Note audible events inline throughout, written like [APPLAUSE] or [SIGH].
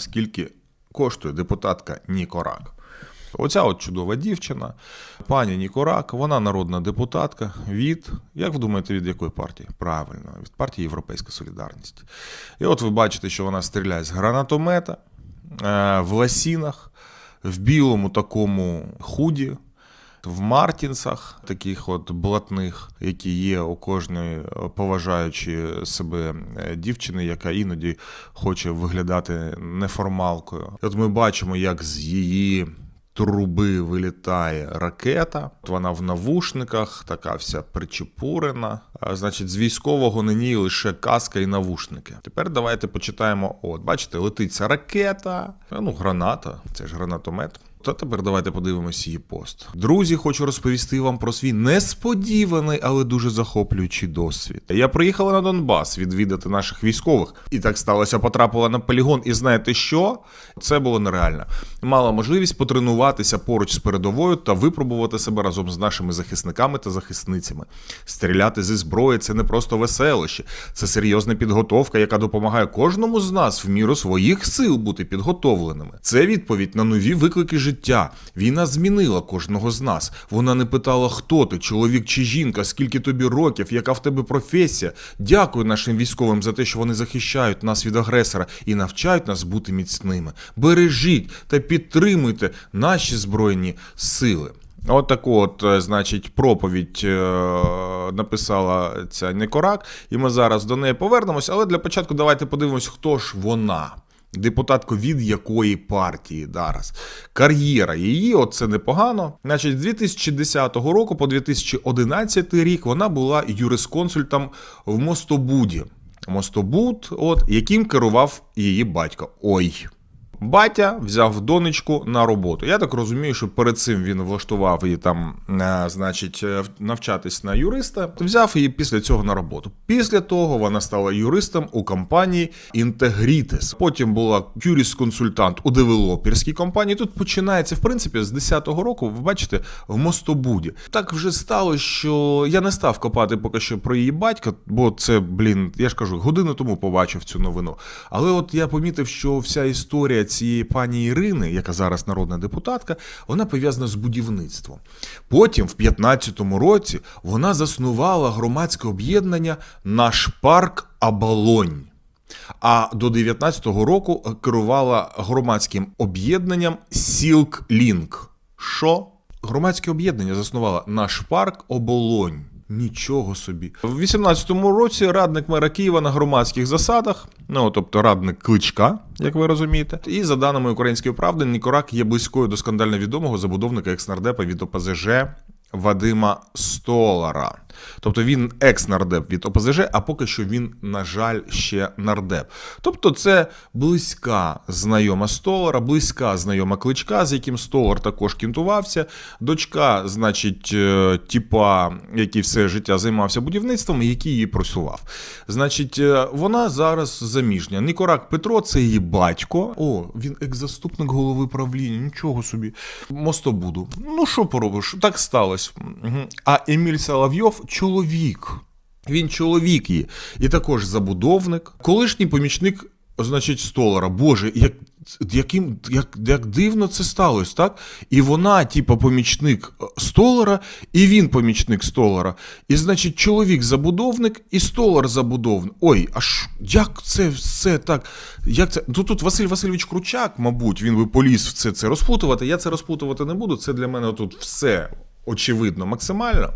скільки коштує депутатка Нікорак. Оця от чудова дівчина, пані Нікорак, вона народна депутатка від, як ви думаєте, від якої партії? Правильно, від партії Європейська Солідарність. І от ви бачите, що вона стріляє з гранатомета е, в ласінах, в білому такому худі, в Мартінсах, таких от блатних, які є у кожної поважаючої себе е, дівчини, яка іноді хоче виглядати неформалкою. От ми бачимо, як з її. Труби вилітає ракета, вона в навушниках, така вся причепурена. Значить, з військового на ній лише каска і навушники. Тепер давайте почитаємо. От, бачите, летить ця ракета, ну, граната, це ж гранатомет. Та тепер давайте подивимось її пост. Друзі, хочу розповісти вам про свій несподіваний, але дуже захоплюючий досвід. Я приїхала на Донбас відвідати наших військових, і так сталося, потрапила на полігон. І знаєте що? Це було нереально. Мала можливість потренуватися поруч з передовою та випробувати себе разом з нашими захисниками та захисницями. Стріляти зі зброї це не просто веселище, це серйозна підготовка, яка допомагає кожному з нас в міру своїх сил бути підготовленими. Це відповідь на нові виклики життя. Війна змінила кожного з нас. Вона не питала, хто ти, чоловік чи жінка, скільки тобі років, яка в тебе професія. Дякую нашим військовим за те, що вони захищають нас від агресора і навчають нас бути міцними. Бережіть та підтримуйте наші збройні сили. От таку от, е, значить, проповідь е, написала ця Некорак, і ми зараз до неї повернемось. Але для початку давайте подивимось, хто ж вона. Депутатко від якої партії зараз. Кар'єра її, от це непогано. Значить, з 2010 року по 2011 рік вона була юрисконсультом в Мостобуді. Мостобуд, от, яким керував її батько. Ой. Батя взяв донечку на роботу. Я так розумію, що перед цим він влаштував її там, е, значить, е, навчатись на юриста. Взяв її після цього на роботу. Після того вона стала юристом у компанії Integritis. Потім була юрист-консультант у девелоперській компанії. Тут починається, в принципі, з 10-го року, ви бачите, в Мостобуді. Так вже стало, що я не став копати поки що про її батька, бо це, блін, я ж кажу, годину тому побачив цю новину. Але от я помітив, що вся історія цієї пані Ірини, яка зараз народна депутатка, вона пов'язана з будівництвом. Потім, в 15-му році, вона заснувала громадське об'єднання Наш парк Абалонь. А до 19-го року керувала громадським об'єднанням Сілк Лінк. Що? Громадське об'єднання заснувала наш парк Оболонь. Нічого собі. В 18-му році радник мера Києва на громадських засадах, ну тобто радник кличка, як ви розумієте. І за даними української правди, Нікорак є близькою до скандально відомого забудовника екснардепа від ОПЗЖ Вадима Столара. Тобто він екс-нардеп від ОПЗЖ, а поки що він, на жаль, ще нардеп. Тобто, це близька знайома Столара, близька знайома кличка, з яким Столар також кінтувався. Дочка, значить, е, тіпа, який все життя займався будівництвом, який її просував. Значить, е, вона зараз заміжня. Нікорак Петро, це її батько. О, він екс-заступник голови правління. Нічого собі. Мостобуду. Ну що поробиш? Так сталося. А Еміль Соловйов чоловік. Він чоловік її. І також забудовник, колишній помічник, значить, столара. Боже, як, яким, як, як дивно це сталося, так? І вона, типу, помічник е, столара, і він помічник столара. І, значить, чоловік забудовник і столар забудовник. Ой, аж як це все так? Як це? Ну тут Василь Васильович Кручак, мабуть, він би поліз в це, це розпутувати. Я це розпутувати не буду. Це для мене тут все очевидно максимально.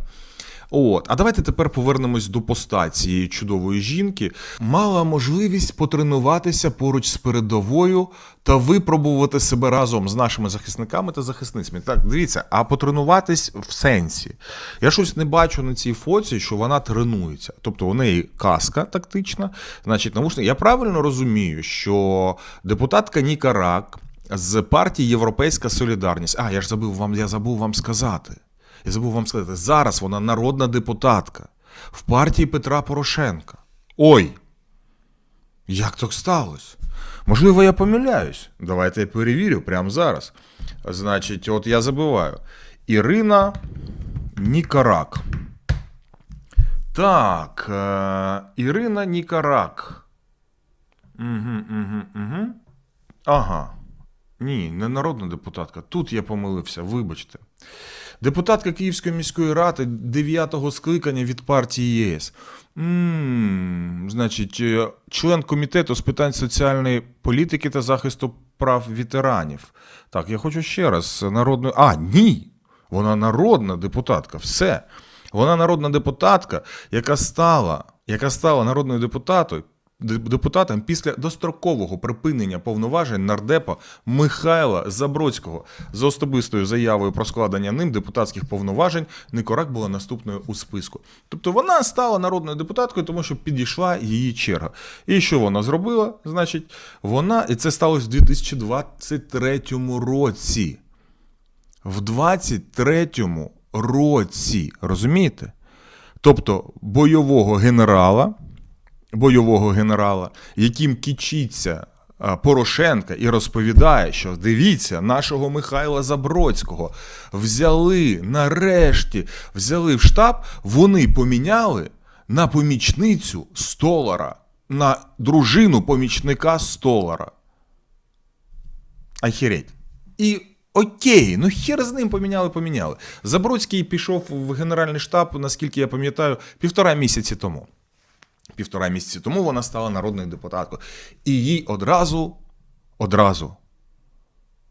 От, а давайте тепер повернемось до поста цієї чудової жінки. Мала можливість потренуватися поруч з передовою та випробувати себе разом з нашими захисниками та захисницями. Так, дивіться, а потренуватись в сенсі. Я щось не бачу на цій фоці, що вона тренується. Тобто у неї каска тактична, значить, навушники. Я правильно розумію, що депутатка Ніка Рак з партії Європейська Солідарність. А, я ж забув вам, я забув вам сказати. Я забув вам сказати, зараз вона народна депутатка в партії Петра Порошенка. Ой! Як так сталося? Можливо, я помиляюсь. Давайте я перевірю прямо зараз. Значить, от я забуваю. Ірина Нікарак. Так, е, Ірина Нікарак. Угу, угу, угу. Ага. Ні, не народна депутатка. Тут я помилився, вибачте. Депутатка Київської міської ради 9-го скликання від партії ЄС. м значить, е, член комітету з питань соціальної політики та захисту прав ветеранів. Так, я хочу ще раз народною. А, ні! Вона народна депутатка. Все. Вона народна депутатка, яка стала, яка стала народною депутатою. Де- Депутатом після дострокового припинення повноважень нардепа Михайла Забродського за особистою заявою про складення ним депутатських повноважень Никорак була наступною у списку. Тобто вона стала народною депутаткою, тому що підійшла її черга. І що вона зробила? Значить, вона, і це сталося в 2023 році в 23-му році, розумієте? Тобто бойового генерала, бойового генерала, яким кичиться Порошенка і розповідає, що дивіться, нашого Михайла Забродського взяли нарешті, взяли в штаб, вони поміняли на помічницю столара, на дружину помічника столара. Ахереть. І окей, ну хер з ним поміняли, поміняли. Забродський пішов в Генеральний штаб, наскільки я пам'ятаю, півтора місяці тому. Півтора місяці тому вона стала народною депутаткою. І їй одразу, одразу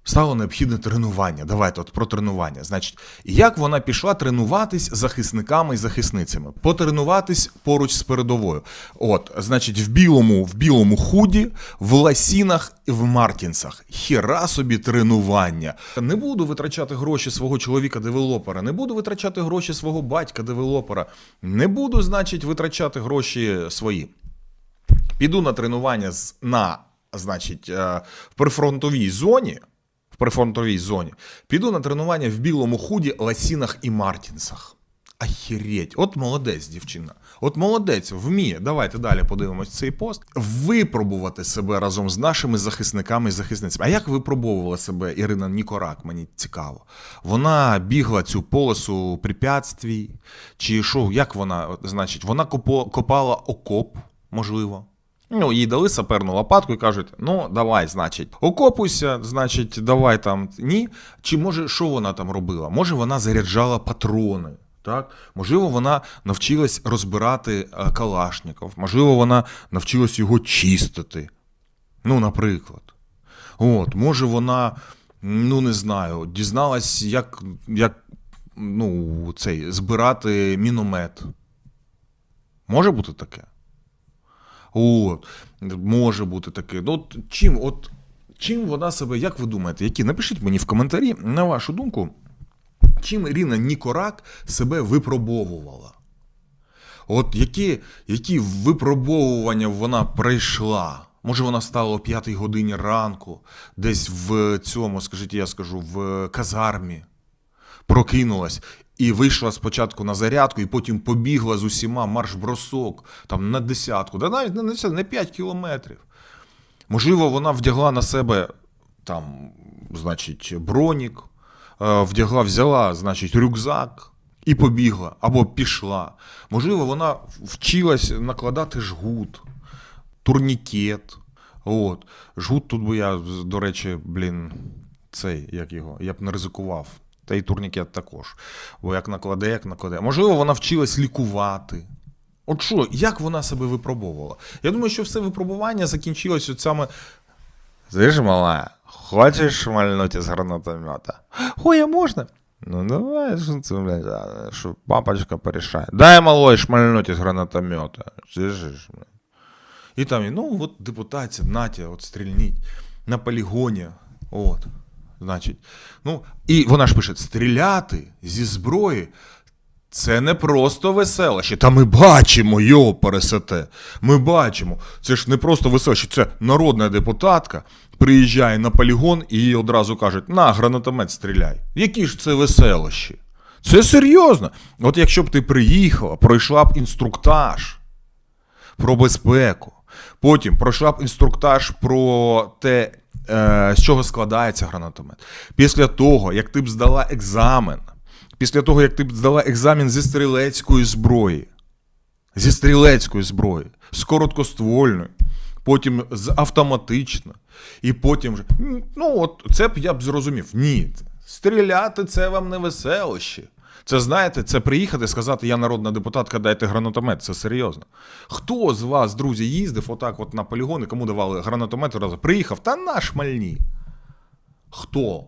стало необхідне тренування. Давайте от про тренування. Значить, як вона пішла тренуватись захисниками і захисницями, потренуватись поруч з передовою. От, значить, в білому, в білому худі, в ласінах і в мартінсах. Хіра собі тренування. Не буду витрачати гроші свого чоловіка-девелопера, не буду витрачати гроші свого батька-девелопера, не буду, значить, витрачати гроші свої. Піду на тренування на, значить, е, прифронтовій зоні. Прифронтовій зоні. Піду на тренування в білому худі, ласінах і мартінсах. Ахереть, от молодець, дівчина. От молодець, вміє. Давайте далі подивимось цей пост. Випробувати себе разом з нашими захисниками і захисницями. А як випробовувала себе Ірина Нікорак? Мені цікаво. Вона бігла цю полосу препятствій, чи що, як вона, значить, вона копала окоп, можливо. Ну, їй дали саперну лопатку і кажуть: ну, давай, значить, окопуйся, значить, давай там. Ні. Чи може, що вона там робила? Може, вона заряджала патрони. Так? Можливо, вона навчилась розбирати е, калашников, можливо, вона навчилась його чистити. Ну, наприклад. От, може, вона, ну не знаю, дізналась, як, як ну, цей, збирати міномет. Може бути таке? От, може бути таке. Ну, От чим, от, чим вона себе, як ви думаєте, які? Напишіть мені в коментарі, на вашу думку, чим Ірина Нікорак себе випробовувала? От які, які випробовування вона пройшла? Може, вона стала о 5 годині ранку, десь в цьому, скажіть, я скажу, в казармі, прокинулась і вийшла спочатку на зарядку, і потім побігла з усіма марш-бросок там на десятку, да навіть на не 5 кілометрів. Можливо, вона вдягла на себе там, значить, бронік, е, вдягла, взяла, значить, рюкзак і побігла або пішла. Можливо, вона вчилась накладати жгут, турнікет. От. Жгут тут би я, до речі, блін, цей, як його, я б не ризикував. Та й турнікет також. Бо як накладе, як накладе. Можливо, вона вчилась лікувати. От що, як вона себе випробовувала? Я думаю, що все випробування закінчилось от саме. Знаєш, мала, хочеш шмальнути з гранатомета? Ой, а можна? Ну давай, що це, блядь, що папочка порішає. Дай малой шмальнуть із гранатомета. Слышиш, блядь. І там, ну, от депутація, Натя, от стрільніть на полігоні. От. Значить, ну, і вона ж пише: стріляти зі зброї це не просто веселище. Та ми бачимо, його пересете. Ми бачимо. Це ж не просто веселище, це народна депутатка приїжджає на полігон і їй одразу кажуть: на, гранатомет стріляй. Які ж це веселощі? Це серйозно. От якщо б ти приїхала, пройшла б інструктаж про безпеку. Потім пройшла б інструктаж про те, е, з чого складається гранатомет. Після того, як ти б здала екзамен, після того, як ти б здала екзамен зі стрілецької зброї, зі стрілецької зброї, з короткоствольної, потім з автоматично, і потім вже. Ну, от це б я б зрозумів. Ні, стріляти це вам не веселощі. Це знаєте, це приїхати сказати, я народна депутатка, дайте гранатомет. Це серйозно. Хто з вас, друзі, їздив отак от на полігони, кому давали гранатомет разу? Приїхав, та на шмальні. Хто?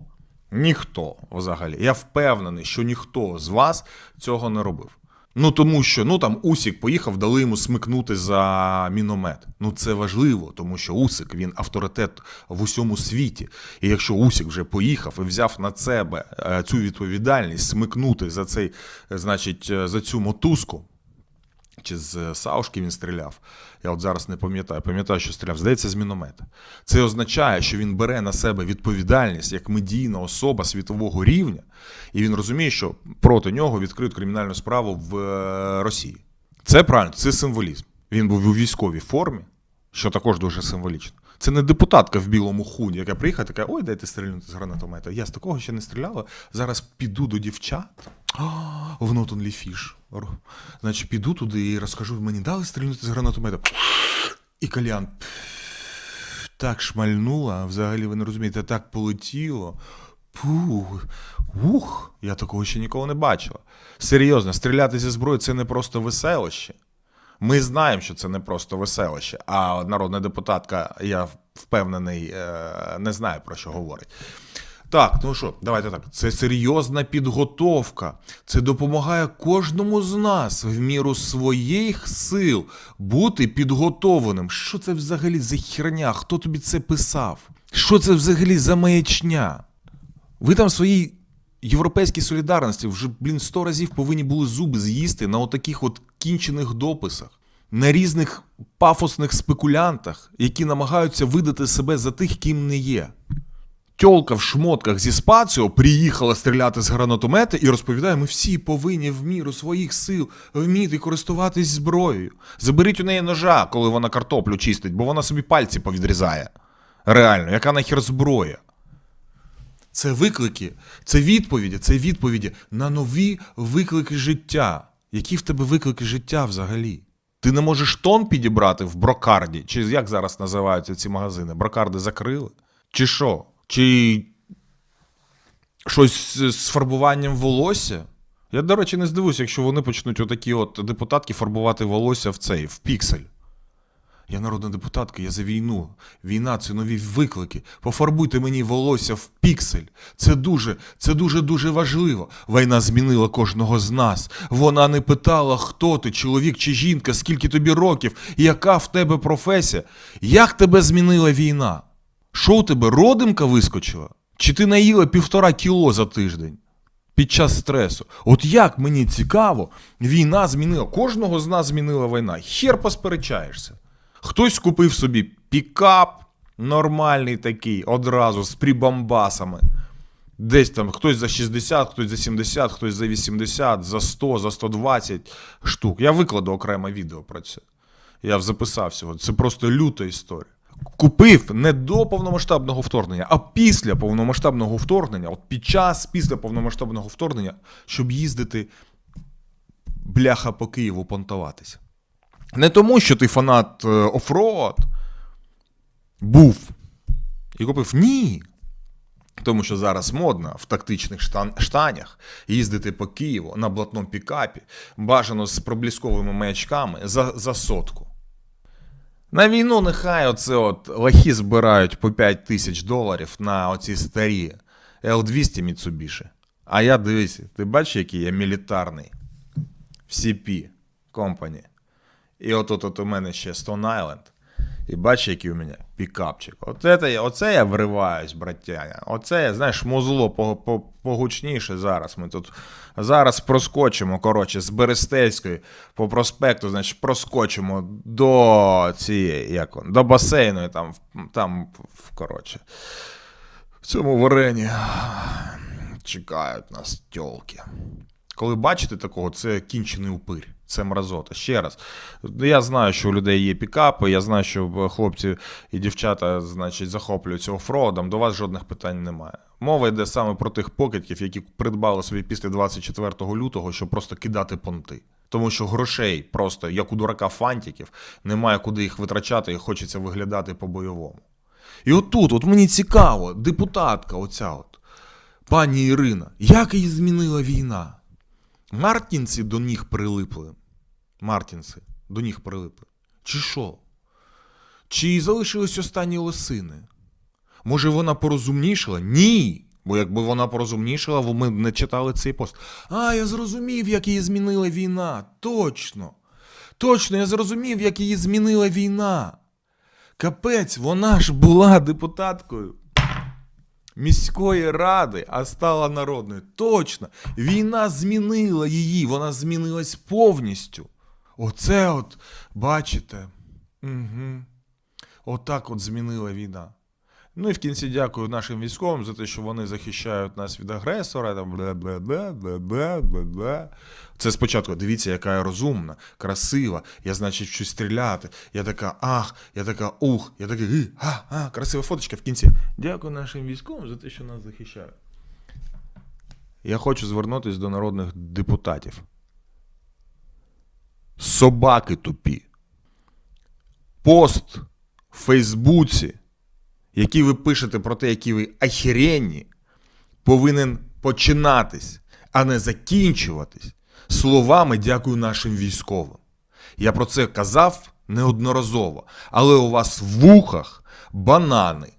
Ніхто взагалі. Я впевнений, що ніхто з вас цього не робив. Ну тому що ну там Усік поїхав, дали йому смикнути за міномет. Ну це важливо, тому що Усик він авторитет в усьому світі. І якщо Усік вже поїхав і взяв на себе е, цю відповідальність смикнути за цей, е, значить, е, за цю мотузку, чи з Саушки він стріляв. Я от зараз не пам'ятаю. Пам'ятаю, що стріляв. Здається, з міномета. Це означає, що він бере на себе відповідальність як медійна особа світового рівня, і він розуміє, що проти нього відкриють кримінальну справу в е, Росії. Це правильно, це символізм. Він був у військовій формі, що також дуже символічно. Це не депутатка в білому худі, яка приїхала, така, ой, дайте стрільнути з гранатомета. Я з такого ще не стріляла. Зараз піду до дівчат. [GASPS] В Нотон Ліфіш. Значить, піду туди і розкажу, мені дали стрільнути з гранатомета. І кальян так шмальнула, взагалі ви не розумієте, так полетіло. Пух, ух, я такого ще ніколи не бачила. Серйозно, стріляти зі зброї це не просто веселище. Ми знаємо, що це не просто веселище, а народна депутатка, я впевнений, е, не знає про що говорить. Так, ну що, давайте так. Це серйозна підготовка. Це допомагає кожному з нас в міру своїх сил бути підготованим. Що це взагалі за херня? Хто тобі це писав? Що це взагалі за маячня? Ви там в своїй європейській солідарності вже, блін, сто разів повинні були зуби з'їсти на отаких от кінчених дописах, на різних пафосних спекулянтах, які намагаються видати себе за тих, ким не є. Тьолка в шмотках зі спаціо приїхала стріляти з гранатомета і розповідає, ми всі повинні в міру своїх сил вміти користуватись зброєю. Заберіть у неї ножа, коли вона картоплю чистить, бо вона собі пальці повідрізає. Реально, яка нахер зброя? Це виклики, це відповіді, це відповіді на нові виклики життя. Які в тебе виклики життя взагалі? Ти не можеш тон підібрати в брокарді, чи як зараз називаються ці магазини? Брокарди закрили? Чи що? Чи щось з фарбуванням волосся? Я, до речі, не здивуюся, якщо вони почнуть отакі от депутатки фарбувати волосся в цей, в піксель. Я народна депутатка, я за війну. Війна це нові виклики. Пофарбуйте мені волосся в піксель. Це дуже, це дуже дуже важливо. Війна змінила кожного з нас. Вона не питала, хто ти, чоловік чи жінка, скільки тобі років, яка в тебе професія. Як тебе змінила війна? Що у тебе родимка вискочила? Чи ти наїла півтора кіло за тиждень? Під час стресу. От як мені цікаво, війна змінила. Кожного з нас змінила війна. Хер посперечаєшся. Хтось купив собі пікап нормальний такий, одразу з прибамбасами. Десь там хтось за 60, хтось за 70, хтось за 80, за 100, за 120 штук. Я викладу окреме відео про це. Я записав всього. Це просто люта історія. Купив не до повномасштабного вторгнення, а після повномасштабного вторгнення, от під час після повномасштабного вторгнення, щоб їздити бляха по Києву понтуватися. Не тому, що ти фанат е, офроад був і купив. Ні. Тому що зараз модно в тактичних штанях їздити по Києву на блатному пікапі, бажано з проблісковими маячками за, за сотку. На війну нехай оце от лахи збирають по 5 тисяч доларів на оці старі L200 Mitsubishi. А я дивись, ти бачиш, який я мілітарний в CP Company. І от у мене ще Stone Island. І бачиш, який у мене пікапчик. Оце, я, оце я вриваюсь, браттяня. Оце знаєш, музло по- по- погучніше зараз. Ми тут зараз проскочимо, коротше, з Берестейської по проспекту, значить, проскочимо до цієї, як он, до басейну, і там, там, коротше, в цьому варені чекають нас тьолки. Коли бачите такого, це кінчений упир, це мразота. Ще раз. Я знаю, що у людей є пікапи, я знаю, що хлопці і дівчата, значить, захоплюються офроудом, до вас жодних питань немає. Мова йде саме про тих покидьків, які придбали собі після 24 лютого, щоб просто кидати понти. Тому що грошей просто, як у дурака фантиків, немає куди їх витрачати і хочеться виглядати по-бойовому. І отут, от мені цікаво, депутатка, оця от, пані Ірина, як її змінила війна? Мартінці до ніг прилипли. Мартінці до ніг прилипли. Чи що? Чи залишились останні лосини? Може, вона порозумнішала? Ні. Бо якби вона порозумнішала, ми б не читали цей пост. А, я зрозумів, як її змінила війна. Точно. Точно, я зрозумів, як її змінила війна. Капець, вона ж була депутаткою міської ради, а стала народною. Точно. Війна змінила її, вона змінилась повністю. Оце от, бачите. Угу. Отак от змінила війна. Ну і в кінці дякую нашим військовим за те, що вони захищають нас від агресора. Там. Це спочатку, дивіться, яка я розумна, красива. Я, значить, вчусь стріляти. Я така ах, я така ух, я такий а, а, красива фоточка в кінці. Дякую нашим військовим за те, що нас захищають. Я хочу звернутися до народних депутатів. Собаки тупі. Пост в Фейсбуці який ви пишете про те, які ви ахіренні, повинен починатись, а не закінчуватись словами дякую нашим військовим. Я про це казав неодноразово, але у вас в вухах банани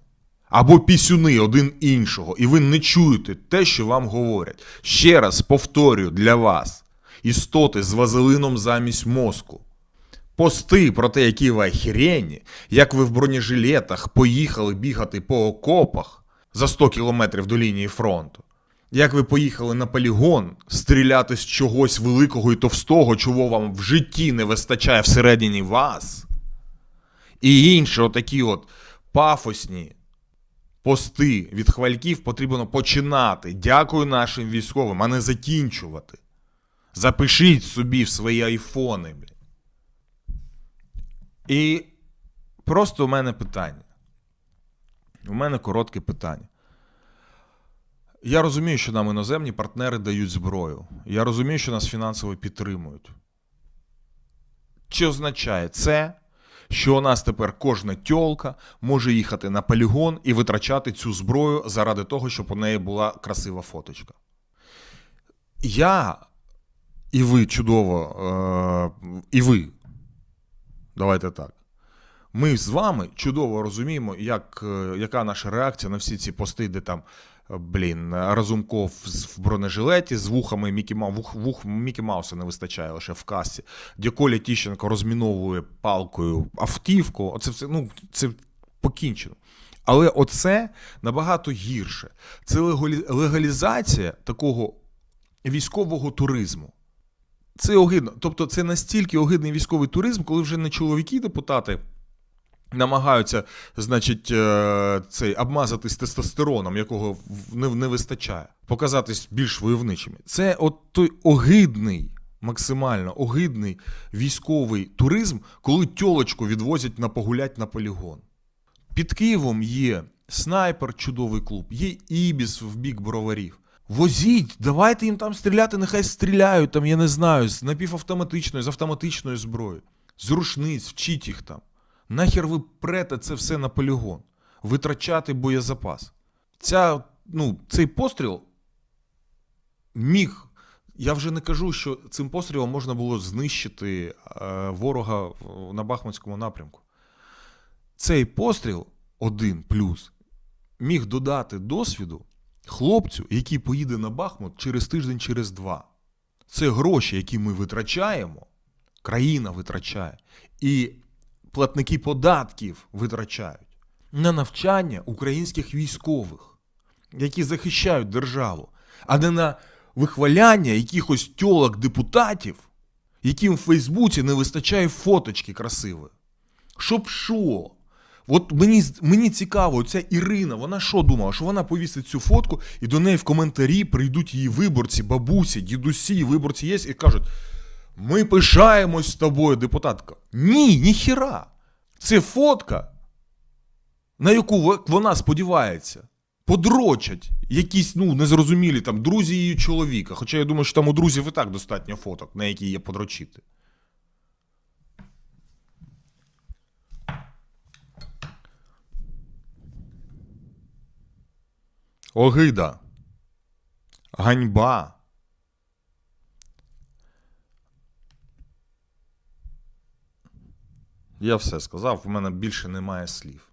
або пісюни один іншого, і ви не чуєте те, що вам говорять. Ще раз повторюю для вас: істоти з вазелином замість мозку. Пости про те, які ви охеренні, як ви в бронежилетах поїхали бігати по окопах за 100 кілометрів до лінії фронту. Як ви поїхали на полігон стріляти з чогось великого і товстого, чого вам в житті не вистачає всередині вас. І інші отакі от пафосні пости від хвальків потрібно починати. Дякую нашим військовим, а не закінчувати. Запишіть собі в свої айфони. І просто у мене питання. У мене коротке питання. Я розумію, що нам іноземні партнери дають зброю. Я розумію, що нас фінансово підтримують. Чи означає це, що у нас тепер кожна тьолка може їхати на полігон і витрачати цю зброю заради того, щоб у неї була красива фоточка? Я і ви чудово, е, і ви Давайте так. Ми з вами чудово розуміємо, як, е, яка наша реакція на всі ці пости, де там, е, блін, Разумков в бронежилеті з вухами Мікі, Мау, вух, вух Мікі Мауса не вистачає лише в касі, де Коля Тіщенко розміновує палкою автівку. Оце все, ну, це покінчено. Але оце набагато гірше. Це легалізація такого військового туризму. Це огидно. Тобто, це настільки огидний військовий туризм, коли вже не чоловіки депутати намагаються, значить, е, цей обмазатись тестостероном, якого не, не вистачає, показатись більш войовничими. Це от той огидний. Максимально огидний військовий туризм, коли тьолочку відвозять на погулять на полігон. Під Києвом є снайпер, чудовий клуб, є Ібіс в бік броварів. Возіть, давайте їм там стріляти, нехай стріляють, там, я не знаю, з напівавтоматичної, з автоматичної зброї, з рушниць, вчіть їх там. Нахер ви прете це все на полігон, витрачати боєзапас. Ця, ну, цей постріл міг. Я вже не кажу, що цим пострілом можна було знищити е, ворога на Бахмутському напрямку. Цей постріл один плюс міг додати досвіду хлопцю, який поїде на Бахмут через тиждень, через два. Це гроші, які ми витрачаємо, країна витрачає, і платники податків витрачають на навчання українських військових, які захищають державу, а не на вихваляння якихось тьолок депутатів, яким в Фейсбуці не вистачає фоточки красивої. Щоб що? От мені мені цікаво, ця Ірина, вона що думала? Що вона повісить цю фотку, і до неї в коментарі прийдуть її виборці, бабусі, дідусі, виборці є, і кажуть: ми пишаємось з тобою, депутатка. Ні, ніхіра. Це фотка, на яку вона сподівається, подрочать якісь ну, незрозумілі там друзі її чоловіка. Хоча я думаю, що там у друзів і так достатньо фоток, на які є подрочити. огида, ганьба. Я все сказав, в мене більше немає слів.